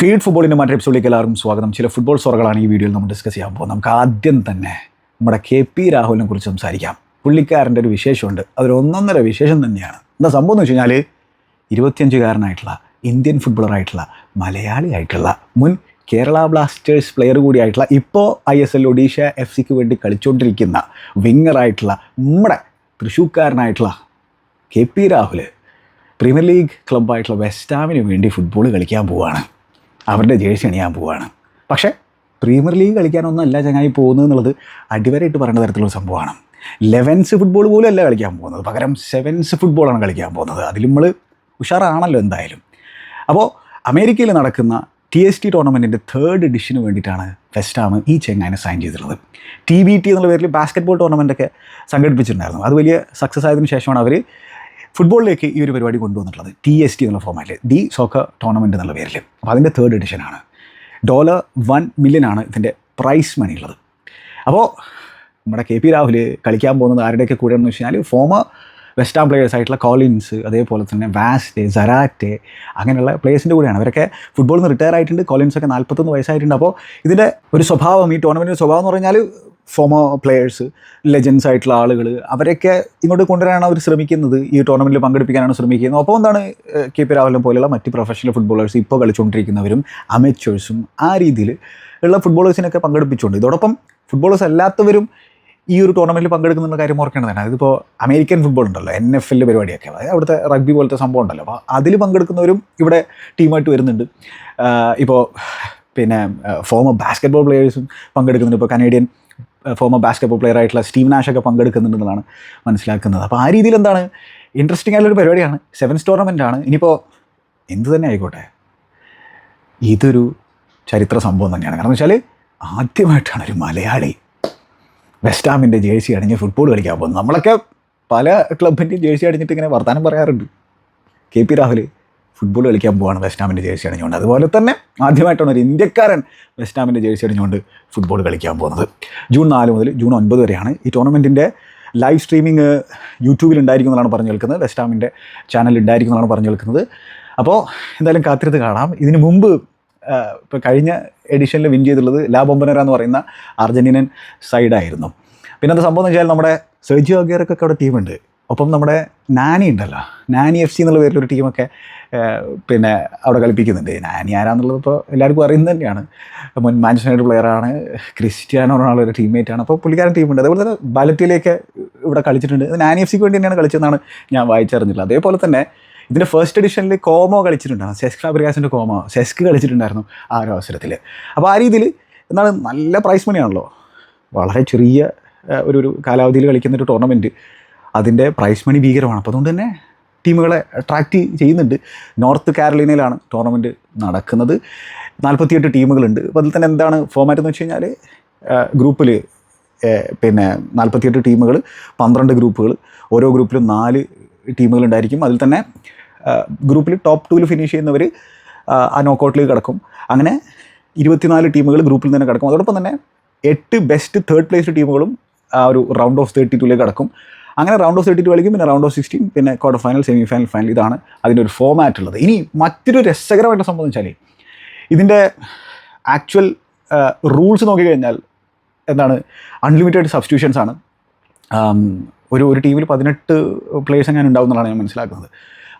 Feed ഫുട്ബോളിന്റെ മറ്റൊരു എപ്പിസോഡിലേക്ക് എല്ലാവർക്കും സ്വാഗതം. ചില ഫുട്ബോൾ സ്വറകളാണ് ഈ വീഡിയോയിൽ നമ്മൾ ഡിസ്കസ് ചെയ്യാൻ പോകുന്നത്. നമുക്ക് ആദ്യം തന്നെ നമ്മുടെ കെ പി രാഹുലിനെ കുറിച്ച് സംസാരിക്കാം. പുള്ളിക്കാരന്റെ ഒരു വിശേഷമുണ്ട്. അതൊരു ഒന്നൊന്നര വിശേഷം തന്നെയാണ്. എന്താ സംഭവം എന്ന് വെച്ച് കഴിഞ്ഞാൽ ഇരുപത്തിയഞ്ചുകാരനായിട്ടുള്ള ഇന്ത്യൻ ഫുട്ബോളറായിട്ടുള്ള മലയാളിയായിട്ടുള്ള മുൻ കേരള ബ്ലാസ്റ്റേഴ്സ് പ്ലെയർ കൂടിയായിട്ടുള്ള ഇപ്പോൾ I S L Odisha F സിക്ക് വേണ്ടി കളിച്ചുകൊണ്ടിരിക്കുന്ന വിങ്ങറായിട്ടുള്ള നമ്മുടെ തൃശ്ശൂക്കാരനായിട്ടുള്ള K P Rahul Premier League ക്ലബ്ബായിട്ടുള്ള വെസ്റ്റാമിന് വേണ്ടി ഫുട്ബോൾ കളിക്കാൻ പോവുകയാണ് അവരുടെ ജേഴ്സി അണിയാൻ പോവുകയാണ് പക്ഷേ പ്രീമിയർ ലീഗ് കളിക്കാനൊന്നും അല്ല ചങ്ങായി പോകുന്നത് എന്നുള്ളത് അടിവരായിട്ട് പറയേണ്ട തരത്തിലുള്ള സംഭവമാണ്. ലെവൻസ് ഫുട്ബോൾ പോലും അല്ല കളിക്കാൻ പോകുന്നത്. പകരം സെവൻസ് ഫുട്ബോളാണ് കളിക്കാൻ പോകുന്നത്. അതിൽ നമ്മൾ ഉഷാറാണല്ലോ എന്തായാലും. അപ്പോൾ അമേരിക്കയിൽ നടക്കുന്ന ടി എസ് ടി ടൂർണമെന്റിന്റെ തേർഡ് എഡിഷന് വേണ്ടിയിട്ടാണ് ഫെസ്റ്റാം ഈ ചെങ്ങാനെ സൈൻ ചെയ്തിട്ടുള്ളത്. ടി ബി ടി എന്നുള്ള പേരിൽ ബാസ്കറ്റ്ബോൾ ടൂർണമെന്റൊക്കെ സംഘടിപ്പിച്ചിട്ടുണ്ടായിരുന്നു. അത് വലിയ സക്സസ് ആയതിനു ശേഷമാണ് അവർ ഫുട്ബോളിലേക്ക് ഈ ഒരു പരിപാടി കൊണ്ടുവന്നിട്ടുള്ളത് ടി എസ് ടി എന്നുള്ള ഫോമാറ്റിൽ ദി സോക്കർ ടൂർണമെന്റ് എന്നുള്ള പേരിൽ. അപ്പോൾ അതിന്റെ തേർഡ് എഡിഷനാണ് ഡോളർ വൺ ആണ് ഇതിന്റെ പ്രൈസ് മണി ഉള്ളത്. അപ്പോൾ നമ്മുടെ കെ പി രാഹുൽ കളിക്കാൻ പോകുന്നത് ആരുടെയൊക്കെ കൂടെയാണെന്ന് വെച്ച് കഴിഞ്ഞാൽ ഫോമർ വെസ്റ്റാം പ്ലേയേഴ്സ് ആയിട്ടുള്ള കോളിൻസ് അതേപോലെ തന്നെ വാസ്റ്റ് സരാറ്റെ അങ്ങനെയുള്ള പ്ലേയേഴ്സിന്റെ കൂടെയാണ്. അവരൊക്കെ ഫുട്ബോളിൽ നിന്ന് റിട്ടയർ ആയിട്ടുണ്ട്. കോളിൻസ് ഒക്കെ നാൽപ്പത്തൊന്ന് വയസ്സായിട്ടുണ്ട്. അപ്പോൾ ഇതിന്റെ ഒരു സ്വഭാവം ഈ ടൂർണമെന്റിന്റെ സ്വഭാവം എന്ന് പറഞ്ഞാൽ ഫോമർ പ്ലെയേഴ്സ് ലെജൻസ് ആയിട്ടുള്ള ആളുകൾ അവരൊക്കെ ഇങ്ങോട്ട് കൊണ്ടുവരാനാണ് അവർ ശ്രമിക്കുന്നത്. ഈ ടൂർണമെന്റിൽ പങ്കെടുപ്പിക്കാനാണ് ശ്രമിക്കുന്നത്. അപ്പോൾ എന്താണ് കെ പി രാഹുലും പോലെയുള്ള മറ്റ് പ്രൊഫഷണൽ ഫുട്ബോളേഴ്സ് ഇപ്പോൾ കളിച്ചുകൊണ്ടിരിക്കുന്നവരും അമേച്ചേഴ്സും ആ രീതിയിൽ ഉള്ള ഫുട്ബോളേഴ്സിനൊക്കെ പങ്കെടുപ്പിച്ചുകൊണ്ട്. ഇതോടൊപ്പം ഫുട്ബോളേഴ്സ് അല്ലാത്തവരും ഈ ഒരു ടൂർണമെന്റിൽ പങ്കെടുക്കുന്ന കാര്യം ഓർക്കേണ്ടതാണ് അതിപ്പോൾ അമേരിക്കൻ ഫുട്ബോൾ ഉണ്ടല്ലോ എൻ എഫ് എല്ലിന്റെ പരിപാടിയൊക്കെ. അതായത് അവിടുത്തെ റഗ്ബി പോലത്തെ സംഭവം ഉണ്ടല്ലോ. അപ്പോൾ അതിൽ പങ്കെടുക്കുന്നവരും ഇവിടെ ടീമായിട്ട് വരുന്നുണ്ട്. ഇപ്പോൾ പിന്നെ ഫോമർ ബാസ്കറ്റ്ബോൾ പ്ലെയേഴ്സും പങ്കെടുക്കുന്നുണ്ട്. ഇപ്പോൾ Canadian former basketball player ആയിട്ടുള്ള സ്റ്റീവ് ഒക്കെ പങ്കെടുക്കുന്നുണ്ടെന്നാണ് മനസ്സിലാക്കുന്നത്. അപ്പോൾ ആ രീതിയിൽ എന്താണ്? ഇൻട്രസ്റ്റിംഗ് ആയിട്ടുള്ളൊരു പരിപാടിയാണ്. സെവൻസ് ടൂർണമെന്റ് ആണ്. ഇനിയിപ്പോൾ എന്ത് തന്നെ ആയിക്കോട്ടെ. ഇതൊരു ചരിത്ര സംഭവം തന്നെയാണ്. കാരണം വെച്ചാൽ ആദ്യമായിട്ടാണ് ഒരു മലയാളി വെസ്റ്റാമിന്റെ ജേഴ്സി അണിഞ്ഞ് ഫുട്ബോൾ കളിക്കാൻ പോകുന്നത്. നമ്മളൊക്കെ പല ക്ലബിന്റെയും ജേഴ്സി അടിഞ്ഞിട്ട് ഇങ്ങനെ വർത്തമാനം പറയാറുണ്ട്. കെ പി രാഹുൽ ഫുട്ബോൾ കളിക്കാൻ പോവാണ് വെസ്റ്റാമിന്റെ ജേഴ്സി അണിഞ്ഞുകൊണ്ട്. അതുപോലെ തന്നെ ആദ്യമായിട്ടാണ് ഒരു ഇന്ത്യക്കാരൻ വെസ്റ്റാമിന്റെ ജേഴ്സി അണിഞ്ഞുകൊണ്ട് ഫുട്ബോൾ കളിക്കാൻ പോകുന്നത്. ജൂൺ നാല് മുതൽ ജൂൺ ഒൻപത് വരെയാണ് ഈ ടൂർണമെന്റിന്റെ ലൈവ് സ്ട്രീമിംഗ് യൂട്യൂബിൽ ഉണ്ടായിരിക്കും എന്നാണ് പറഞ്ഞു കേൾക്കുന്നത്. വെസ്റ്റാമിന്റെ ചാനലിൽ ഉണ്ടായിരിക്കുന്നതാണ് പറഞ്ഞു കേൾക്കുന്നത്. അപ്പോൾ എന്തായാലും കാത്തിരുത്ത് കാണാം. ഇതിന് മുമ്പ് ഇപ്പോൾ കഴിഞ്ഞ എഡിഷനിൽ വിൻ ചെയ്തിട്ടുള്ളത് ലാ ബൊമ്പനര എന്ന് പറയുന്ന അർജന്റീനൻ സൈഡായിരുന്നു പിന്നെ അത് സംഭവം എന്ന് വെച്ചാൽ നമ്മുടെ സെർജിയോ അഗേറൊക്കെ അവിടെ ടീമുണ്ട് ഒപ്പം നമ്മുടെ നാനി ഉണ്ടല്ലോ. നാനി എഫ് സി എന്നുള്ള പേരിലൊരു ടീമൊക്കെ പിന്നെ അവിടെ കളിപ്പിക്കുന്നുണ്ട്. നാനി ആരാന്നുള്ളത് ഇപ്പോൾ എല്ലാവർക്കും അറിയുന്നത് തന്നെയാണ്. മുൻ മാഞ്ചസ്റ്റർ പ്ലെയറാണ് ക്രിസ്റ്റ്യാനോ റൊണാൾഡോ ഒരു ടീമേറ്റാണ് അപ്പോൾ പുള്ളിക്കാരൻ ടീമുണ്ട് അതുപോലെ തന്നെ ബലറ്റിലേക്ക് ഇവിടെ കളിച്ചിട്ടുണ്ട്. ഇത് നാനി എഫ് സിക്ക് വേണ്ടി തന്നെയാണ് കളിച്ചതെന്നാണ് ഞാൻ വായിച്ചറിഞ്ഞില്ല അതേപോലെ തന്നെ ഇതിന്റെ ഫസ്റ്റ് എഡിഷനിൽ കോമോ കളിച്ചിട്ടുണ്ടായിരുന്നു. സെസ്ക് ഫാബ്രികാസിന്റെ കോമോ സെസ്ക് കളിച്ചിട്ടുണ്ടായിരുന്നു ആ ഒരു അവസരത്തിൽ അപ്പോൾ ആ രീതിയിൽ എന്നാണ് നല്ല പ്രൈസ് മണിയാണല്ലോ വളരെ ചെറിയ ഒരു ഒരു കാലാവധിയിൽ കളിക്കുന്ന ഒരു ടൂർണമെന്റ് അതിന്റെ പ്രൈസ് മണി ഭീകരമാണ്. അപ്പോൾ അതുകൊണ്ട് തന്നെ ടീമുകളെ അട്രാക്റ്റ് ചെയ്യുന്നുണ്ട്. നോർത്ത് കാരളീനയിലാണ് ടൂർണമെന്റ് നടക്കുന്നത്. നാൽപ്പത്തിയെട്ട് ടീമുകളുണ്ട്. അപ്പോൾ അതിൽ തന്നെ എന്താണ് ഫോമാറ്റ് എന്ന് വെച്ച് കഴിഞ്ഞാൽ ഗ്രൂപ്പിൽ പിന്നെ നാൽപ്പത്തിയെട്ട് ടീമുകൾ പന്ത്രണ്ട് ഗ്രൂപ്പുകൾ ഓരോ ഗ്രൂപ്പിലും നാല് ടീമുകളുണ്ടായിരിക്കും അതിൽ തന്നെ ഗ്രൂപ്പിൽ ടോപ്പ് ടൂവിൽ ഫിനിഷ് ചെയ്യുന്നവർ ആ നോക്കൗട്ടിലേക്ക് കിടക്കും. അങ്ങനെ ഇരുപത്തിനാല് ടീമുകൾ ഗ്രൂപ്പിൽ തന്നെ കിടക്കും. അതോടൊപ്പം തന്നെ എട്ട് ബെസ്റ്റ് തേർഡ് പ്ലേസ് ടീമുകളും ആ ഒരു റൗണ്ട് ഓഫ് തേർട്ടി ടൂലേക്ക് കിടക്കും. അങ്ങനെ റൗണ്ട് ഓഫ് തേർട്ടി ടു കളിക്കും പിന്നെ റൗണ്ട് ഓഫ് സിക്സ്റ്റീൻ പിന്നെ quarter final semi final final ഇതാണ് അതിന്റെ ഒരു ഫോമാറ്റ് ഉള്ളത്. ഇനി മറ്റൊരു രസകരമായിട്ട് സംഭവം വെച്ചാൽ ഇതിന്റെ ആക്ച്വൽ റൂൾസ് നോക്കിക്കഴിഞ്ഞാൽ എന്താണ്? അൺലിമിറ്റഡ് സബ്സ്റ്റിറ്റ്യൂഷൻസ് ആണ്. ഒരു ഒരു ടീമിൽ പതിനെട്ട് പ്ലേയേഴ്സ് എങ്ങനെ ഉണ്ടാവും എന്നുള്ളതാണ് ഞാൻ മനസ്സിലാക്കുന്നത്.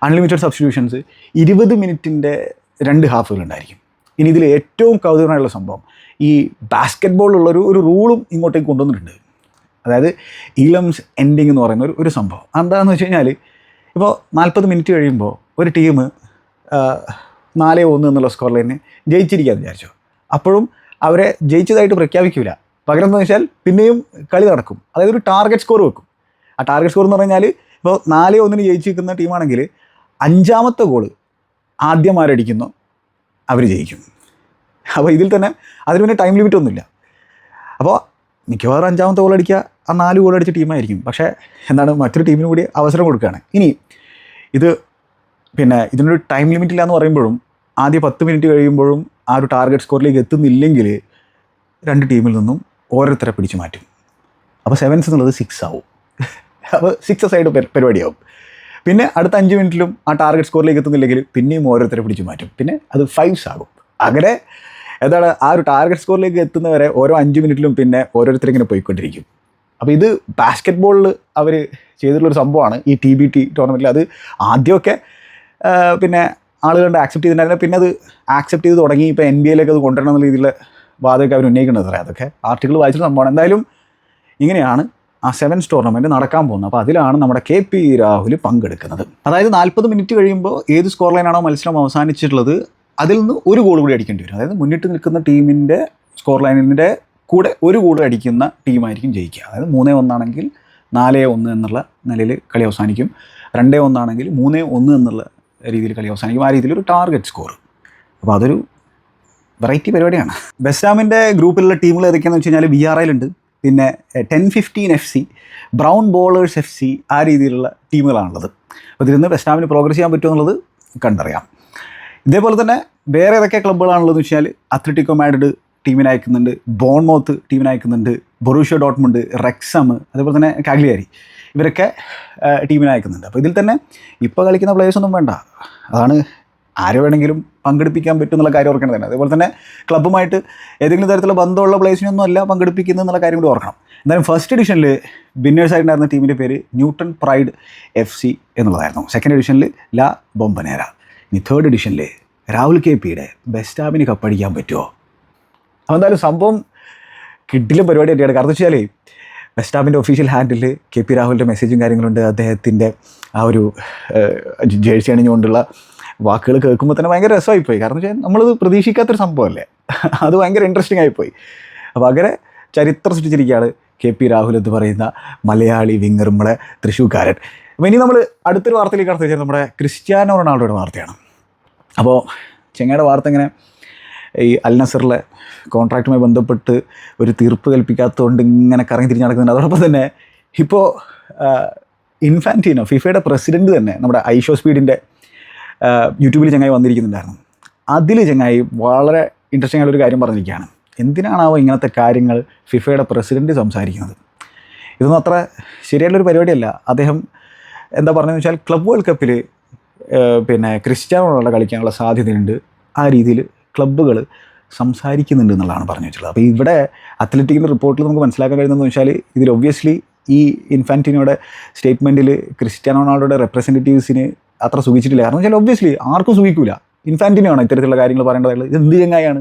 അൺലിമിറ്റഡ് സബ്സ്റ്റിറ്റ്യൂഷൻസ് ഇരുപത് മിനിറ്റിന്റെ രണ്ട് ഹാഫുകൾ ഉണ്ടായിരിക്കും. ഇനി ഇതിൽ ഏറ്റവും കൗതുകമായുള്ള സംഭവം ഈ ബാസ്ക്കറ്റ് ബോളിലുള്ളൊരു ഒരു റൂളും ഇങ്ങോട്ടേക്ക് കൊണ്ടുവന്നിട്ടുണ്ട്. അതായത് ഇലംസ് എൻഡിങ് എന്ന് പറയുന്ന ഒരു ഒരു സംഭവം. എന്താണെന്ന് വെച്ച് കഴിഞ്ഞാൽ ഇപ്പോൾ നാൽപ്പത് മിനിറ്റ് കഴിയുമ്പോൾ ഒരു ടീം നാലേ ഒന്ന് എന്നുള്ള സ്കോർ ലൈനെ ജയിച്ചിരിക്കാമെന്ന് വിചാരിച്ചു. അപ്പോഴും അവരെ ജയിച്ചതായിട്ട് പ്രഖ്യാപിക്കില്ല പകരം എന്ന് വെച്ചാൽ പിന്നെയും കളി നടക്കും. അതായത് ഒരു ടാർഗറ്റ് സ്കോർ വെക്കും. ആ ടാർഗറ്റ് സ്കോർ എന്ന് പറഞ്ഞാൽ ഇപ്പോൾ നാലേ ഒന്നിന് ജയിച്ച് നിൽക്കുന്ന ടീമാണെങ്കിൽ അഞ്ചാമത്തെ ഗോൾ ആദ്യം ആരടിക്കുന്നു അവർ ജയിക്കും. അപ്പോൾ ഇതിൽ തന്നെ അതിന് പിന്നെ ടൈം ലിമിറ്റ് ഒന്നുമില്ല. അപ്പോൾ മിക്കവാറും അഞ്ചാമത്തെ ഗോൾ അടിക്കുക ആ നാല് ഗോൾ അടിച്ച ടീമായിരിക്കും പക്ഷേ എന്താണ് മറ്റൊരു ടീമിന് കൂടി അവസരം കൊടുക്കുകയാണ്. ഇനി ഇത് പിന്നെ ഇതിനൊരു ടൈം ലിമിറ്റ് ഇല്ല എന്ന് പറയുമ്പോഴും ആദ്യ പത്ത് മിനിറ്റ് കഴിയുമ്പോഴും ആ ഒരു ടാർഗറ്റ് സ്കോറിലേക്ക് എത്തുന്നില്ലെങ്കിൽ രണ്ട് ടീമിൽ നിന്നും ഓരോരുത്തരെ പിടിച്ചു മാറ്റും. അപ്പോൾ സെവൻസ് എന്നുള്ളത് സിക്സ് ആവും. അപ്പോൾ സിക്സ് സൈഡ് പരിപാടിയാവും. പിന്നെ അടുത്ത അഞ്ച് മിനിറ്റിലും ആ ടാർഗറ്റ് സ്കോറിലേക്ക് എത്തുന്നില്ലെങ്കിൽ പിന്നെയും ഓരോരുത്തരെ പിടിച്ചു മാറ്റും. പിന്നെ അത് ഫൈവ്സ് ആകും. അങ്ങനെ എന്താണ് ആ ഒരു ടാർഗറ്റ് സ്കോറിലേക്ക് എത്തുന്നവരെ ഓരോ അഞ്ച് മിനിറ്റിലും പിന്നെ ഓരോരുത്തരിങ്ങനെ പോയിക്കൊണ്ടിരിക്കും. അപ്പോൾ ഇത് ബാസ്ക്കറ്റ് ബോളിൽ അവർ ചെയ്തിട്ടുള്ളൊരു സംഭവമാണ് ഈ ടി ബി ടി ടൂർണമെന്റിൽ അത് ആദ്യമൊക്കെ പിന്നെ ആളുകളുടെ ആക്സെപ്റ്റ് ചെയ്തിട്ടുണ്ടായിരുന്നു പിന്നെ അത് ആക്സെപ്റ്റ് ചെയ്ത് തുടങ്ങി. ഇപ്പോൾ എൻ ബി എയിലേക്ക് അത് കൊണ്ടുവരണം എന്നുള്ള രീതിയിൽ വാദമൊക്കെ അവർ ഉന്നയിക്കുന്നത് അത്രേ അതൊക്കെ ആർട്ടിക്കിൾ വായിച്ചിട്ട് സംഭവമാണ്. എന്തായാലും ഇങ്ങനെയാണ് ആ സെവൻസ് ടൂർണമെന്റ് നടക്കാൻ പോകുന്നത്. അപ്പോൾ അതിലാണ് നമ്മുടെ കെ പി രാഹുൽ പങ്കെടുക്കുന്നത്. അതായത് നാൽപ്പത് മിനിറ്റ് കഴിയുമ്പോൾ ഏത് സ്കോർ ലൈനാണോ മത്സരം അവസാനിച്ചിട്ടുള്ളത് അതിൽ നിന്ന് ഒരു ഗോൾ കൂടി അടിക്കേണ്ടി വരും. അതായത് മുന്നിട്ട് നിൽക്കുന്ന ടീമിന്റെ സ്കോർ ലൈനിന്റെ കൂടെ ഒരു കൂടെ അടിക്കുന്ന ടീമായിരിക്കും ജയിക്കുക. അതായത് മൂന്നേ ഒന്നാണെങ്കിൽ നാലേ ഒന്ന് എന്നുള്ള നിലയിൽ കളി അവസാനിക്കും. രണ്ടേ ഒന്നാണെങ്കിൽ മൂന്നേ ഒന്ന് എന്നുള്ള രീതിയിൽ കളി അവസാനിക്കും. ആ രീതിയിൽ ഒരു ടാർഗറ്റ് സ്കോർ അപ്പോൾ അതൊരു വെറൈറ്റി പരിപാടിയാണ്. ബെസ്റ്റാമിന്റെ ഗ്രൂപ്പിലുള്ള ടീമുകൾ ഏതൊക്കെയാണെന്ന് വെച്ച് കഴിഞ്ഞാൽ ബി ആർ ഐയിലുണ്ട് പിന്നെ ten fifteen F C Brown Ballers F C ആ രീതിയിലുള്ള ടീമുകളാണുള്ളത്. അപ്പോൾ ഇതിൽ നിന്ന് ബെസ്റ്റാമിന് പ്രോഗ്രസ് ചെയ്യാൻ പറ്റുമോ എന്നുള്ളത് കണ്ടറിയാം. ഇതേപോലെ തന്നെ വേറെ ഏതൊക്കെ ക്ലബ്ബുകളാണുള്ളതെന്ന് വെച്ചാൽ അത്ലറ്റിക്കോ മാഡ്രിഡ് ടീമിനെ അയക്കുന്നുണ്ട്. ബോൺമൗത്ത് ടീമിനെ അയക്കുന്നുണ്ട്. ബൊറൂഷ്യ ഡോട്ട്മുണ്ട് റെക്സം അതേപോലെ തന്നെ കാഗ്ലിയാരി. ഇവരൊക്കെ ടീമിന് അയക്കുന്നുണ്ട്. അപ്പോൾ ഇതിൽ തന്നെ ഇപ്പോൾ കളിക്കുന്ന പ്ലേയേഴ്സൊന്നും വേണ്ട. അതാണ് ആരെ വേണമെങ്കിലും പങ്കെടുപ്പിക്കാൻ പറ്റും എന്നുള്ള കാര്യം ഓർക്കണം തന്നെ. അതേപോലെ തന്നെ ക്ലബ്ബുമായിട്ട് ഏതെങ്കിലും തരത്തിലുള്ള ബന്ധമുള്ള പ്ലേയേഴ്സിനൊന്നും അല്ല പങ്കെടുപ്പിക്കുന്നത് എന്നുള്ള കാര്യം കൂടി ഓർക്കണം. എന്തായാലും ഫസ്റ്റ് എഡിഷനിൽ വിന്നേഴ്സ് ആയിട്ടുണ്ടായിരുന്ന ടീമിന്റെ പേര് ന്യൂട്ടൺ പ്രൈഡ് എഫ് സി എന്നുള്ളതായിരുന്നു. സെക്കൻഡ് എഡിഷനിൽ ലാ ബൊമ്പനേര ഇനി തേർഡ് എഡിഷനിൽ രാഹുൽ കെ പിയുടെ ബെസ്റ്റാബിന് കപ്പടിക്കാൻ പറ്റുമോ അപ്പോൾ എന്തായാലും സംഭവം കിഡിലും പരിപാടി തന്നെയാണ്. കാരണം വെച്ചാൽ വെസ്റ്റാമിന്റെ ഒഫീഷ്യൽ ഹാൻഡിൽ കെ പി രാഹുലിന്റെ മെസ്സേജും കാര്യങ്ങളുണ്ട്. അദ്ദേഹത്തിന്റെ ആ ഒരു ജേഴ്സി അണിഞ്ഞുകൊണ്ടുള്ള വാക്കുകൾ കേൾക്കുമ്പോൾ തന്നെ ഭയങ്കര രസമായിപ്പോയി. കാരണം വെച്ചാൽ നമ്മളത് പ്രതീക്ഷിക്കാത്തൊരു സംഭവമല്ലേ? അത് ഭയങ്കര ഇൻട്രസ്റ്റിംഗ് ആയിപ്പോയി. അപ്പോൾ അങ്ങനെ ചരിത്രം സൃഷ്ടിച്ചിരിക്കുകയാണ് കെ പി രാഹുൽ എന്ന് പറയുന്ന മലയാളി വിങ്ങർ നമ്മുടെ തൃശ്ശൂർക്കാരൻ. അപ്പോൾ ഇനി നമ്മൾ അടുത്തൊരു വാർത്തയിലേക്ക് കടത്തി വെച്ചാൽ നമ്മുടെ ക്രിസ്ത്യാനോ റൊണാൾഡോയുടെ വാർത്തയാണ്. അപ്പോൾ ചെങ്ങയുടെ വാർത്ത ഇങ്ങനെ ഈ അൽ നസറിലെ കോൺട്രാക്റ്റുമായി ബന്ധപ്പെട്ട് ഒരു തീർപ്പ് കൽപ്പിക്കാത്തതുകൊണ്ട് ഇങ്ങനെ കറങ്ങി തിരിഞ്ഞ് നടക്കുന്നുണ്ട്. അതോടൊപ്പം തന്നെ ഇപ്പോൾ ഇൻഫാന്റീനോ ഫിഫയുടെ പ്രസിഡന്റ് തന്നെ നമ്മുടെ ഐഷോ സ്പീഡിന്റെ യൂട്യൂബിൽ ചങ്ങായി വന്നിരിക്കുന്നുണ്ടായിരുന്നു. അതിൽ ചങ്ങായി വളരെ ഇൻട്രസ്റ്റിംഗ് ആയിട്ടൊരു കാര്യം പറഞ്ഞിരിക്കുകയാണ്. എന്തിനാണാവോ ഇങ്ങനത്തെ കാര്യങ്ങൾ ഫിഫയുടെ പ്രസിഡന്റ് സംസാരിക്കുന്നത്? ഇതൊന്നും അത്ര ശരിയായിട്ടുള്ളൊരു പരിപാടിയല്ല. അദ്ദേഹം എന്താ പറഞ്ഞതെന്ന് വെച്ചാൽ ക്ലബ് വേൾഡ് കപ്പിൽ പിന്നെ ക്രിസ്ത്യാനോ റൊണാൾഡോ കളിക്കാനുള്ള സാധ്യതയുണ്ട്. ആ രീതിയിൽ ക്ലബ്ബുകൾ സംസാരിക്കുന്നുണ്ട് എന്നുള്ളതാണ് പറഞ്ഞു വെച്ചിട്ടുള്ളത്. അപ്പോൾ ഇവിടെ അത്ലറ്റിക്കിന്റെ റിപ്പോർട്ടിൽ നമുക്ക് മനസ്സിലാക്കാൻ കഴിയുന്നതെന്ന് വെച്ചാൽ ഇതിൽ ഒബ്വിയസ്ലി ഈ ഇൻഫാന്റിനോടെ സ്റ്റേറ്റ്മെന്റിൽ ക്രിസ്ത്യാനോ റൊണാൾഡോയുടെ റെപ്രസെന്റേറ്റീവ്സിന് അത്ര സുഖിച്ചിട്ടില്ല. കാരണം വെച്ചാൽ ഒബ്വിയസ്ലി ആർക്കും സുഖിക്കില്ല ഇൻഫാന്റിനാണ് ഇത്തരത്തിലുള്ള കാര്യങ്ങൾ പറയേണ്ടതായിട്ടുള്ളത്. എന്ത് ചങ്ങായാണ്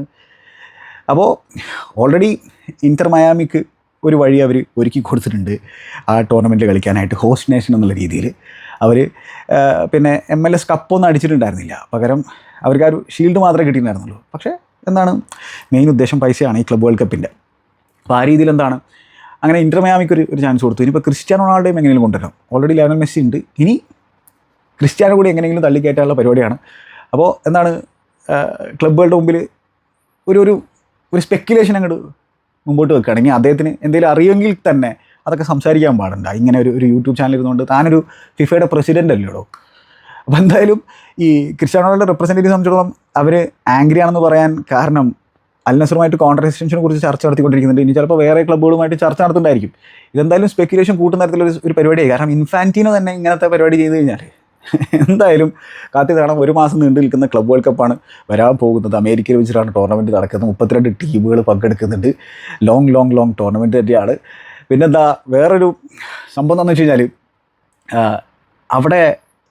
അപ്പോൾ ഓൾറെഡി ഇന്റർ മയാമിക്ക് ഒരു വഴി അവർ ഒരുക്കി കൊടുത്തിട്ടുണ്ട് ആ ടൂർണമെന്റ് കളിക്കാനായിട്ട് ഹോസ്റ്റ് നേഷൻ എന്നുള്ള രീതിയിൽ. അവർ പിന്നെ എം എൽ എസ് കപ്പൊന്നും അടിച്ചിട്ടുണ്ടായിരുന്നില്ല. പകരം അവർക്ക് ആ ഒരു ഷീൽഡ് മാത്രമേ കിട്ടിയിട്ടുണ്ടായിരുന്നുള്ളൂ. പക്ഷേ എന്താണ് മെയിൻ ഉദ്ദേശം പൈസയാണ് ഈ ക്ലബ് വേൾഡ് കപ്പിന്റെ അപ്പോൾ ആ രീതിയിൽ എന്താണ് അങ്ങനെ ഇന്റർമയാമിക്ക് ഒരു ഒരു ചാൻസ് കൊടുത്തു. ഇനിയിപ്പോൾ ക്രിസ്ത്യാനോ റൊണാൾഡോയും എങ്ങനെയും കൊണ്ടുവരണം. ഓൾറെഡി ലയണൽ മെസ്സി ഉണ്ട്. ഇനി ക്രിസ്ത്യാനോ കൂടി എങ്ങനെയെങ്കിലും തള്ളിക്കയറ്റാനുള്ള പരിപാടിയാണ്. അപ്പോൾ എന്താണ് ക്ലബ്ബുകളുടെ മുമ്പിൽ ഒരു ഒരു ഒരു സ്പെക്കുലേഷൻ അങ്ങോട്ട് മുമ്പോട്ട് വെക്കുകയാണെങ്കിൽ അദ്ദേഹത്തിന് എന്തെങ്കിലും അറിയുമെങ്കിൽ തന്നെ അതൊക്കെ സംസാരിക്കാൻ പാടില്ല ഇങ്ങനെ ഒരു ഒരു യൂട്യൂബ് ചാനൽ ഇരുന്നുകൊണ്ട് താനൊരു ഫിഫയുടെ പ്രസിഡന്റ് അല്ലേടോ അപ്പോൾ എന്തായാലും ഈ ക്രിസ്ത്യാനോയുടെ റെപ്രസെന്റേറ്റീവ് സംബന്ധിച്ചിടത്തോളം അവർ ആംഗ്രി ആണെന്ന് പറയാൻ കാരണം അൽനസറുമായിട്ട് നസറുമായിട്ട് കുറിച്ച് ചർച്ച നടത്തിക്കൊണ്ടിരിക്കുന്നുണ്ട്. ഇനി ചിലപ്പോൾ വേറെ ക്ലബ്ബുകളുമായിട്ട് ചർച്ച നടത്തുന്നുണ്ടായിരിക്കും. ഇതെന്തായാലും സ്പെക്കുലേഷൻ കൂട്ടുന്ന തരത്തിലൊരു ഒരു പരിപാടിയായി. കാരണം ഇൻഫാന്റീനോ തന്നെ ഇങ്ങനത്തെ പരിപാടി ചെയ്ത് കഴിഞ്ഞാൽ എന്തായാലും കാത്തി കാണാം. ഒരു മാസം നീണ്ടു നിൽക്കുന്ന ക്ലബ് വേൾഡ് കപ്പാണ് വരാൻ പോകുന്നത്. അമേരിക്കയിൽ വെച്ചിട്ടാണ് ടൂർണമെന്റ് നടക്കുന്നത്. മുപ്പത്തിരണ്ട് ടീമുകൾ പങ്കെടുക്കുന്നുണ്ട്. ലോങ് ലോങ് ലോങ് ടൂർണമെന്റ് തന്നെയാണ്. പിന്നെന്താ വേറൊരു സംഭവം എന്താണെന്ന് വെച്ച് കഴിഞ്ഞാൽ അവിടെ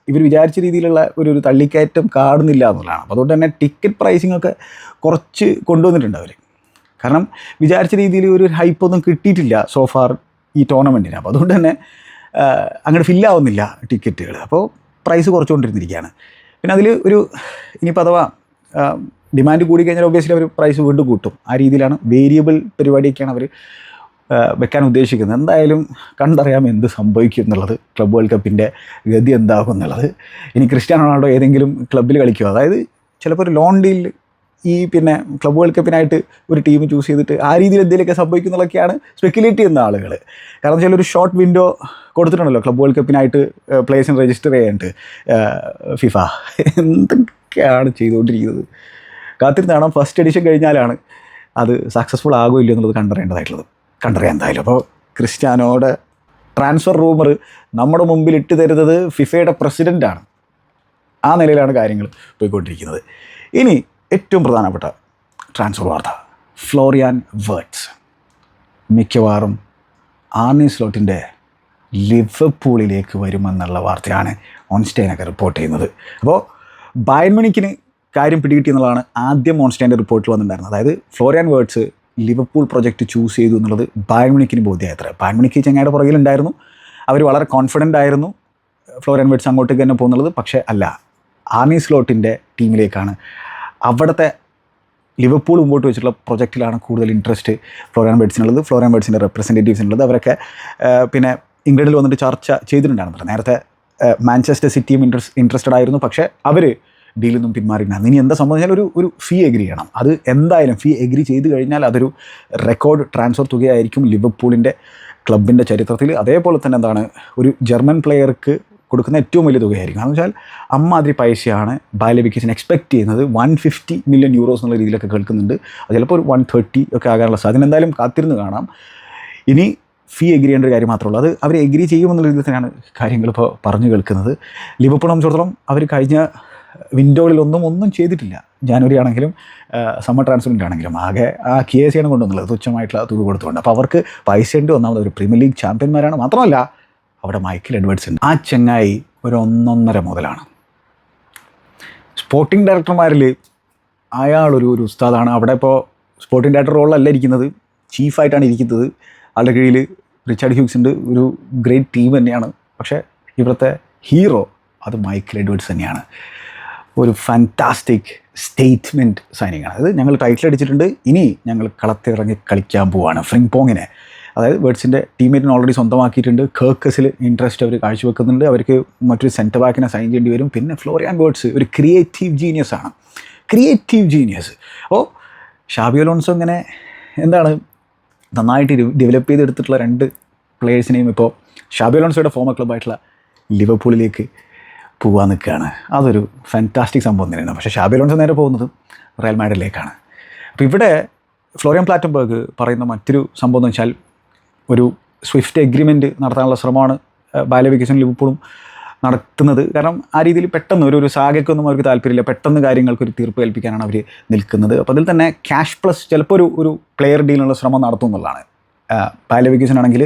ഇവർ വിചാരിച്ച രീതിയിലുള്ള ഒരു ഒരു തള്ളിക്കയറ്റം കാണുന്നില്ല എന്നുള്ളതാണ്. അപ്പോൾ അതുകൊണ്ട് തന്നെ ടിക്കറ്റ് പ്രൈസിംഗ് ഒക്കെ കുറച്ച് കൊണ്ടുവന്നിട്ടുണ്ട് അവർ കാരണം വിചാരിച്ച രീതിയിൽ ഒരു ഹൈപ്പൊന്നും കിട്ടിയിട്ടില്ല സോഫാർ ഈ ടൂർണമെന്റിന് അപ്പോൾ അതുകൊണ്ട് തന്നെ അങ്ങോട്ട് ഫില്ലാവുന്നില്ല ടിക്കറ്റുകൾ അപ്പോൾ പ്രൈസ് കുറച്ചുകൊണ്ടിരുന്നിരിക്കുകയാണ്. പിന്നെ അതിൽ ഒരു ഇനിയിപ്പോൾ അഥവാ ഡിമാൻഡ് കൂടി കഴിഞ്ഞാൽ ഒബ്വിയസ്ലി അവർ പ്രൈസ് വീണ്ടും കൂട്ടും. ആ രീതിയിലാണ് വേരിയബിൾ പരിപാടിയൊക്കെയാണ് അവർ വെക്കാൻ ഉദ്ദേശിക്കുന്നത്. എന്തായാലും കണ്ടറിയാം എന്ത് സംഭവിക്കും എന്നുള്ളത്. ക്ലബ് വേൾഡ് കപ്പിന്റെ ഗതി എന്താകും എന്നുള്ളത്. ഇനി ക്രിസ്ത്യാനോ റൊണാൾഡോ ഏതെങ്കിലും ക്ലബ്ബിൽ കളിക്കുമോ അതായത് ചിലപ്പോൾ ഒരു ലോൺ ഡീൽ ഈ പിന്നെ ക്ലബ് വേൾഡ് കപ്പിനായിട്ട് ഒരു ടീം ചൂസ് ചെയ്തിട്ട് ആ രീതിയിൽ എന്തെങ്കിലുമൊക്കെ സംഭവിക്കും എന്നുള്ളതൊക്കെയാണ് സ്പെക്കുലേറ്റ് ചെയ്യുന്ന ആളുകൾ കാരണം വെച്ചാൽ ഒരു ഷോർട്ട് വിൻഡോ കൊടുത്തിട്ടുണ്ടല്ലോ ക്ലബ് വേൾഡ് കപ്പിനായിട്ട് പ്ലേസിന് രജിസ്റ്റർ ചെയ്യാനായിട്ട്. ഫിഫ എന്തൊക്കെയാണ് ചെയ്തുകൊണ്ടിരിക്കുന്നത്? കാത്തിരുന്ന് കാണാം ഫസ്റ്റ് എഡിഷൻ കഴിഞ്ഞാലാണ് അത് സക്സസ്ഫുൾ ആകുമോ ഇല്ലയോ എന്നുള്ളത് കണ്ടറിയേണ്ടതായിട്ടുള്ളത്. കണ്ടറിയാം എന്തായാലും. അപ്പോൾ ക്രിസ്ത്യാനോയുടെ ട്രാൻസ്ഫർ റൂമർ നമ്മുടെ മുമ്പിൽ ഇട്ട് തരുന്നത് ഫിഫയുടെ പ്രസിഡന്റാണ് ആ നിലയിലാണ് കാര്യങ്ങൾ പോയിക്കൊണ്ടിരിക്കുന്നത്. ഇനി ഏറ്റവും പ്രധാനപ്പെട്ട ട്രാൻസ്ഫർ വാർത്ത. ഫ്ലോറിയാൻ വേർഡ്സ് മിക്കവാറും ആർണി സ്ലോട്ടിന്റെ ലിവർപൂളിലേക്ക് വരുമെന്നുള്ള വാർത്തയാണ് ഓൺസ്റ്റൈനൊക്കെ റിപ്പോർട്ട് ചെയ്യുന്നത്. അപ്പോൾ ബയൺമണിക്കിന് കാര്യം പിടികിട്ടി എന്നുള്ളതാണ് ആദ്യം ഓൺസ്റ്റൈന്റെ റിപ്പോർട്ടിൽ വന്നിട്ടുണ്ടായിരുന്നത്. അതായത് Florian Wirtz Liverpool project choose ചെയ്തു എന്നുള്ളത് ബയൺമണിക്കിന് ബോധ്യമായത്ര. ബയൺമണിക്ക് ചെങ്ങായുടെ പുറകിലുണ്ടായിരുന്നു. അവർ വളരെ കോൺഫിഡന്റ് ആയിരുന്നു ഫ്ലോറിയാൻ വേർഡ്സ് അങ്ങോട്ടേക്ക് തന്നെ പോകുന്നുള്ളത്. പക്ഷേ അല്ല ആർണി സ്ലോട്ടിന്റെ ടീമിലേക്കാണ് അവിടുത്തെ ലിവർപൂൾ മുമ്പോട്ട് വെച്ചിട്ടുള്ള പ്രൊജക്റ്റിലാണ് കൂടുതൽ ഇൻട്രസ്റ്റ് ഫ്ലോറിയൻ ബേഡ്സിനുള്ളത്. ഫ്ലോറിയൻ ബേഡ്സിന്റെ റെപ്രസെന്റേറ്റീവ്സിനുള്ളത് അവരൊക്കെ പിന്നെ ഇംഗ്ലണ്ടിൽ വന്നിട്ട് ചർച്ച ചെയ്തിട്ടുണ്ടായിരുന്നു നേരത്തെ മാഞ്ചസ്റ്റർ സിറ്റിയും ഇൻട്രസ്റ്റ് ഇൻട്രസ്റ്റഡ് ആയിരുന്നു. പക്ഷേ അവർ ഡീലിൽ നിന്നും പിന്മാറിയിട്ടുണ്ടായിരുന്നു ഇനി എന്താ സംബന്ധിച്ചാൽ ഒരു ഒരു ഫീ എഗ്രി ചെയ്യണം. അത് എന്തായാലും ഫീ എഗ്രി ചെയ്ത് കഴിഞ്ഞാൽ അതൊരു റെക്കോർഡ് ട്രാൻസ്ഫർ തുകയായിരിക്കും ലിവർപൂളിന്റെ ക്ലബിന്റെ ചരിത്രത്തിൽ. അതേപോലെ തന്നെ എന്താണ് ഒരു ജർമ്മൻ പ്ലെയർക്ക് കൊടുക്കുന്ന ഏറ്റവും വലിയ തുകയായിരിക്കും. കാരണം വെച്ചാൽ അമ്മാതിരി പൈസയാണ് ബാലവിക്കേഷൻ എക്സ്പെക്ട് ചെയ്യുന്നത്. വൺ ഫിഫ്റ്റി മില്യൺ യൂറോസ് എന്നുള്ള രീതിയിലൊക്കെ കേൾക്കുന്നുണ്ട്. അത് ചിലപ്പോൾ ഒരു വൺ തേർട്ടി ഒക്കെ ആകാനുള്ള സാധ്യത. എന്തായാലും കാത്തിരുന്ന് കാണാം. ഇനി ഫീ എഗ്രി ചെയ്യേണ്ട ഒരു കാര്യം മാത്രമേ ഉള്ളൂ. അത് അവർ എഗ്രി ചെയ്യുമെന്നുള്ള രീതിയിൽ തന്നെയാണ് കാര്യങ്ങൾ ഇപ്പോൾ പറഞ്ഞു കേൾക്കുന്നത്. ലിവർപൂൾ സംബന്ധിച്ചിടത്തോളം അവർ കഴിഞ്ഞ വിൻഡോകളിലൊന്നും ഒന്നും ചെയ്തിട്ടില്ല. ജാനുവരി ആണെങ്കിലും സമ്മർ ട്രാൻസ്ഫറിന്റെ ആണെങ്കിലും ആകെ ആ കെ എസ് സിയാണ് കൊണ്ടുവന്നുള്ളത് തുച്ഛമായിട്ടുള്ള തുക കൊടുത്തുകൊണ്ട്. അപ്പോൾ അവർക്ക് പൈസ ഉണ്ട്. ഒന്നാമത് ഒരു പ്രീമിയർ ലീഗ് ചാമ്പ്യന്മാരാണ് മാത്രമല്ല അവിടെ മൈക്കിൾ എഡ്വേർഡ്സ് ഉണ്ട്. ആ ചെങ്ങായി ഒരു ഒന്നൊന്നര മുതലാണ്. സ്പോർട്ടിംഗ് ഡയറക്ടർമാരിൽ അയാളൊരു ഒരു ഉസ്താദാണ്. അവിടെ ഇപ്പോൾ സ്പോർട്ടിംഗ് ഡയറക്ടർ റോളിലല്ല ഇരിക്കുന്നത്. ചീഫായിട്ടാണ് ഇരിക്കുന്നത്. ആളുടെ കീഴിൽ റിച്ചാർഡ് ഹ്യൂഗ്സ് ഉണ്ട് ഒരു ഗ്രേറ്റ് ടീം തന്നെയാണ്. പക്ഷേ ഇവിടുത്തെ ഹീറോ അത് മൈക്കിൾ എഡ്വേർഡ്സ് തന്നെയാണ്. ഒരു ഫാന്റാസ്റ്റിക് സ്റ്റേറ്റ്മെന്റ് സൈനിങ് ആണ്. അത് ഞങ്ങൾ ടൈറ്റിൽ അടിച്ചിട്ടുണ്ട്. ഇനി ഞങ്ങൾ കളത്തിറങ്ങി കളിക്കാൻ പോവാണ്. ഫ്രിങ്പോങ്ങിനെ അതായത് വേർഡ്സിന്റെ ടീമേറ്റിന് ഓൾറെഡി സ്വന്തമാക്കിയിട്ടുണ്ട്. കേർക്കസിൽ ഇൻട്രസ്റ്റ് അവർ കാഴ്ചവെക്കുന്നുണ്ട്. അവർക്ക് മറ്റൊരു സെന്റർ ബാക്കിനെ സൈൻ ചെയ്യേണ്ടി വരും. പിന്നെ ഫ്ലോറിയാൻ വേർഡ്സ് ഒരു ക്രിയേറ്റീവ് ജീനിയസ് ആണ്. ക്രിയേറ്റീവ് ജീനിയസ് അപ്പോൾ ഷാബി അലോൺസോ ഇങ്ങനെ എന്താണ് നന്നായിട്ട് ഡെവലപ്പ് ചെയ്തെടുത്തിട്ടുള്ള രണ്ട് പ്ലേയേഴ്സിനെയും ഇപ്പോൾ ഷാബി അലോൺസോയുടെ ഫോമർ ക്ലബ്ബായിട്ടുള്ള ലിവർപൂളിലേക്ക് പോകാൻ നിൽക്കുകയാണ്. അതൊരു ഫാന്റാസ്റ്റിക് സംഭവം തന്നെയാണ്. പക്ഷേ ഷാബി അലോൺസോ നേരെ പോകുന്നത് റയൽ മാഡ്രിഡിലേക്കാണ്. അപ്പോൾ ഇവിടെ ഫ്ലോറിയൻ പ്ലാറ്റംബർഗ് പറയുന്ന മറ്റൊരു സംഭവം എന്ന് വെച്ചാൽ ഒരു സ്വിഫ്റ്റ് എഗ്രിമെന്റ് നടത്താനുള്ള ശ്രമമാണ് ബാലവികസൻ ഇപ്പോഴും നടത്തുന്നത്. കാരണം ആ രീതിയിൽ പെട്ടെന്ന് ഒരു ഒരു സാഗയ്ക്കൊന്നും അവർക്ക് താല്പര്യമില്ല. പെട്ടെന്ന് കാര്യങ്ങൾക്ക് ഒരു തീർപ്പ് കൽപ്പിക്കാനാണ് അവർ നിൽക്കുന്നത്. അപ്പോൾ അതിൽ തന്നെ ക്യാഷ് പ്ലസ് ചിലപ്പോൾ ഒരു ഒരു പ്ലെയർ ഡീലിനുള്ള ശ്രമം നടത്തും എന്നുള്ളതാണ്. ബാലവികസൻ ആണെങ്കിൽ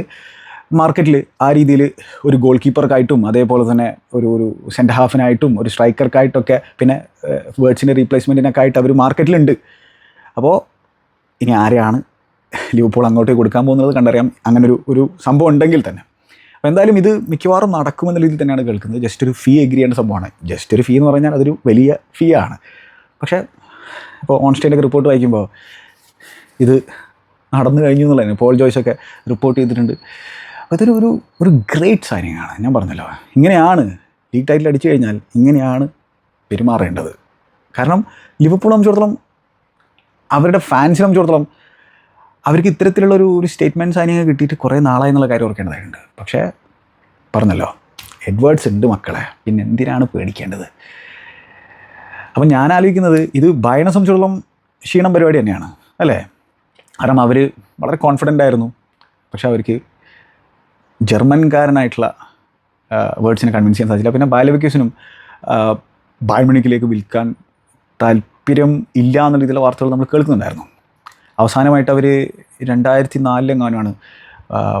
മാർക്കറ്റിൽ ആ രീതിയിൽ ഒരു ഗോൾ കീപ്പർക്കായിട്ടും അതേപോലെ തന്നെ ഒരു ഒരു സെന്റർ ഹാഫിനായിട്ടും ഒരു സ്ട്രൈക്കർക്കായിട്ടൊക്കെ പിന്നെ വേർഡ്സിന്റെ റീപ്ലേസ്മെന്റിനൊക്കെ ആയിട്ട് അവർ മാർക്കറ്റിലുണ്ട് അപ്പോൾ ഇനി ആരെയാണ് ലിവർപൂൾ അങ്ങോട്ടേക്ക് കൊടുക്കാൻ പോകുന്നത് കണ്ടറിയാം അങ്ങനെ ഒരു ഒരു സംഭവം ഉണ്ടെങ്കിൽ തന്നെ. അപ്പോൾ എന്തായാലും ഇത് മിക്കവാറും നടക്കുമെന്ന രീതിയിൽ തന്നെയാണ് കേൾക്കുന്നത്. ജസ്റ്റ് ഒരു ഫീ എഗ്രി ചെയ്യേണ്ട സംഭവമാണ്. ജസ്റ്റ് ഒരു ഫീ എന്ന് പറഞ്ഞാൽ അതൊരു വലിയ ഫീ ആണ്. പക്ഷേ ഇപ്പോൾ ഓൺസ്റ്റൈലൊക്കെ റിപ്പോർട്ട് വായിക്കുമ്പോൾ ഇത് നടന്നു കഴിഞ്ഞു എന്നുള്ളതാണ് പോൾ ജോയ്സൊക്കെ റിപ്പോർട്ട് ചെയ്തിട്ടുണ്ട്. ഇതൊരു ഒരു ഒരു ഗ്രേറ്റ് സൈനിങ് ആണ്. ഞാൻ പറഞ്ഞല്ലോ. ഇങ്ങനെയാണ് ലീഗ് ടൈറ്റിൽ അടിച്ചു കഴിഞ്ഞാൽ ഇങ്ങനെയാണ് പെരുമാറേണ്ടത്. കാരണം ലിവർപൂൾ സംബന്ധിച്ചിടത്തോളം അവരുടെ ഫാൻസിനെ സംബന്ധിച്ചിടത്തോളം അവർക്ക് ഇത്തരത്തിലുള്ള ഒരു ഒരു സ്റ്റേറ്റ്മെന്റ് സൈനിങ് കിട്ടിയിട്ട് കുറേ നാളായി എന്നുള്ള കാര്യം ഓർക്കേണ്ടതായിട്ടുണ്ട് പക്ഷേ പറഞ്ഞല്ലോ എഡ്വേർഡ്സ് ഉണ്ട് മക്കളെ. പിന്നെ എന്തിനാണ് പേടിക്കേണ്ടത്? അപ്പം ഞാൻ ആലോചിക്കുന്നത് ഇത് ഭയണ സംബന്ധിച്ചിടത്തോളം ക്ഷീണം പരിപാടി തന്നെയാണ് അല്ലേ? കാരണം അവർ വളരെ കോൺഫിഡന്റ് ആയിരുന്നു. പക്ഷേ അവർക്ക് ജർമ്മൻകാരനായിട്ടുള്ള വേർഡ്സിനെ കൺവിൻസ് ചെയ്യാൻ സാധിച്ചില്ല. പിന്നെ ബാലവിക്കേഷനും ബാൽമണിക്കിലേക്ക് വിൽക്കാൻ താല്പര്യം ഇല്ല എന്നുള്ള രീതിയിലുള്ള വാർത്തകൾ നമ്മൾ കേൾക്കുന്നുണ്ടായിരുന്നു. അവസാനമായിട്ട് അവർ രണ്ടായിരത്തി നാലിലെങ്ങാനുമാണ്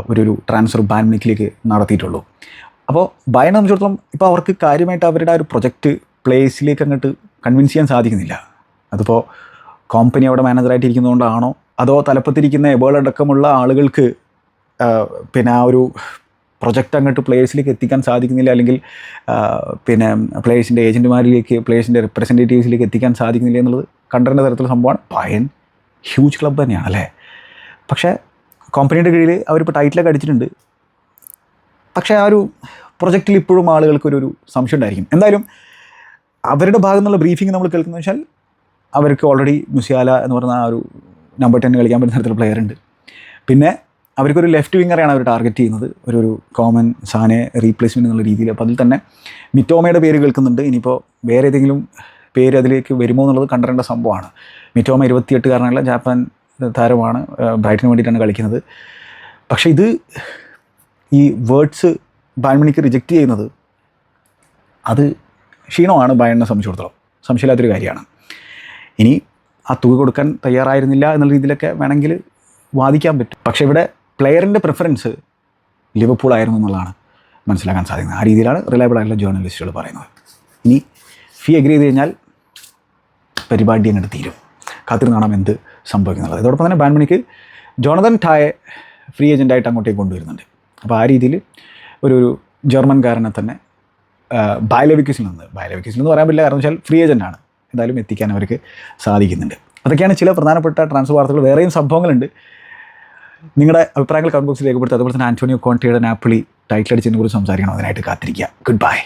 ഒരു ഒരു ട്രാൻസ്ഫർ ബാൻമിക്കിലേക്ക് നടത്തിയിട്ടുള്ളൂ. അപ്പോൾ ബയനെ സംബന്ധിച്ചിടത്തോളം ഇപ്പോൾ അവർക്ക് കാര്യമായിട്ട് അവരുടെ ആ ഒരു പ്രൊജക്റ്റ് പ്ലേസിലേക്ക് അങ്ങോട്ട് കൺവിൻസ് ചെയ്യാൻ സാധിക്കുന്നില്ല. അതിപ്പോൾ കോമ്പനി അവിടെ മാനേജറായിട്ടിരിക്കുന്നതുകൊണ്ടാണോ അതോ തലപ്പത്തിരിക്കുന്ന എബേളടക്കമുള്ള ആളുകൾക്ക് പിന്നെ ആ ഒരു പ്രൊജക്റ്റ് അങ്ങോട്ട് പ്ലേയേഴ്സിലേക്ക് എത്തിക്കാൻ സാധിക്കുന്നില്ല അല്ലെങ്കിൽ പിന്നെ പ്ലേയേഴ്സിന്റെ ഏജന്റുമാരിലേക്ക് പ്ലേയേഴ്സിന്റെ റിപ്രസെന്റേറ്റീവ്സിലേക്ക് എത്തിക്കാൻ സാധിക്കുന്നില്ല എന്നുള്ളത് കണ്ടറിന്റെ തരത്തിലുള്ള സംഭവമാണ് പയൻ ഹ്യൂജ് ക്ലബ്ബ് തന്നെയാണ് അല്ലേ? പക്ഷേ കമ്പനിയുടെ കീഴിൽ അവരിപ്പോൾ ടൈറ്റിലൊക്കെ അടിച്ചിട്ടുണ്ട്. പക്ഷേ ആ ഒരു പ്രൊജക്റ്റിൽ ഇപ്പോഴും ആളുകൾക്ക് ഒരു ഒരു സംശയം ഉണ്ടായിരിക്കും. എന്തായാലും അവരുടെ ഭാഗത്തു നിന്നുള്ള ബ്രീഫിംഗ് നമ്മൾ കേൾക്കുന്നത് വെച്ചാൽ അവർക്ക് ഓൾറെഡി മുസിയാല എന്ന് പറഞ്ഞ ആ ഒരു നമ്പർ ടെൻ കളിക്കാൻ പറ്റുന്ന തരത്തിലുള്ള പ്ലെയർ ഉണ്ട്. പിന്നെ അവർക്കൊരു ലെഫ്റ്റ് വിങ്ങറെയാണ് അവർ ടാർഗറ്റ് ചെയ്യുന്നത്. ഒരു ഒരു കോമൺ സാനെ റീപ്ലേസ്മെന്റ് എന്നുള്ള രീതിയിൽ. അപ്പോൾ അതിൽ തന്നെ മിറ്റോമയുടെ പേര് കേൾക്കുന്നുണ്ട്. ഇനിയിപ്പോൾ വേറെ ഏതെങ്കിലും പേര് അതിലേക്ക് വരുമോ എന്നുള്ളത് കണ്ടറേണ്ട സംഭവമാണ്. മിറ്റോമ ഇരുപത്തിയെട്ടുകാരനുള്ള ജാപ്പാൻ താരമാണ് ബ്രൈറ്റിന് വേണ്ടിയിട്ടാണ് കളിക്കുന്നത്. പക്ഷേ ഇത് ഈ വേർഡ്സ് ബാൻമണിക്ക് റിജക്റ്റ് ചെയ്യുന്നത് അത് ക്ഷീണമാണ് ബയണിനെ സംബന്ധിച്ചിടത്തോളം. സംശയമില്ലാത്തൊരു കാര്യമാണ്. ഇനി ആ തുക കൊടുക്കാൻ തയ്യാറായിരുന്നില്ല എന്നുള്ള രീതിയിലൊക്കെ വേണമെങ്കിൽ വാദിക്കാൻ പറ്റും. പക്ഷേ ഇവിടെ പ്ലെയറിന്റെ പ്രിഫറൻസ് ലിവർപൂൾ ആയിരുന്നു എന്നുള്ളതാണ് മനസ്സിലാക്കാൻ സാധിക്കുന്നത്. ആ രീതിയിലാണ് റിലയബിൾ ആയിട്ടുള്ള ജേർണലിസ്റ്റുകൾ പറയുന്നത്. ഇനി ഫീ അഗ്രി ചെയ്ത് കഴിഞ്ഞാൽ പരിപാടി അങ്ങോട്ട് തീരും. കാത്തിരുന്ന് കാണാം എന്ത് സംഭവിക്കുന്നുള്ളത്. ഇതോടൊപ്പം തന്നെ ബാൻമണിക്ക് ജോണതൻ ടായെ ഫ്രീ ഏജന്റായിട്ട് അങ്ങോട്ടേക്ക് കൊണ്ടുവരുന്നുണ്ട്. അപ്പോൾ ആ രീതിയിൽ ഒരു ഒരു ജർമ്മൻകാരനെ തന്നെ ബയലവിക്കസിൽ നിന്ന് ബയലവിക്കസിൽ നിന്ന് പറയാൻ പറ്റില്ല. കാരണം വെച്ചാൽ ഫ്രീ ഏജന്റാണ് എന്തായാലും എത്തിക്കാൻ അവർക്ക് സാധിക്കുന്നുണ്ട്. അതൊക്കെയാണ് ചില പ്രധാനപ്പെട്ട ട്രാൻസ്ഫർ വാർത്തകൾ. വേറെയും സംഭവങ്ങളുണ്ട്. നിങ്ങളുടെ അഭിപ്രായങ്ങൾ കമന്റ് ബോക്സിൽ രേഖപ്പെടുത്തുക. അതുപോലെ തന്നെ ആന്റോണിയോ കോണ്ടിയുടെ നാപ്പിളി ടൈറ്റിൽ അടിച്ചതിനെ കുറിച്ച് സംസാരിക്കണം. അതിനായിട്ട് കാത്തിരിക്കുക. Good bye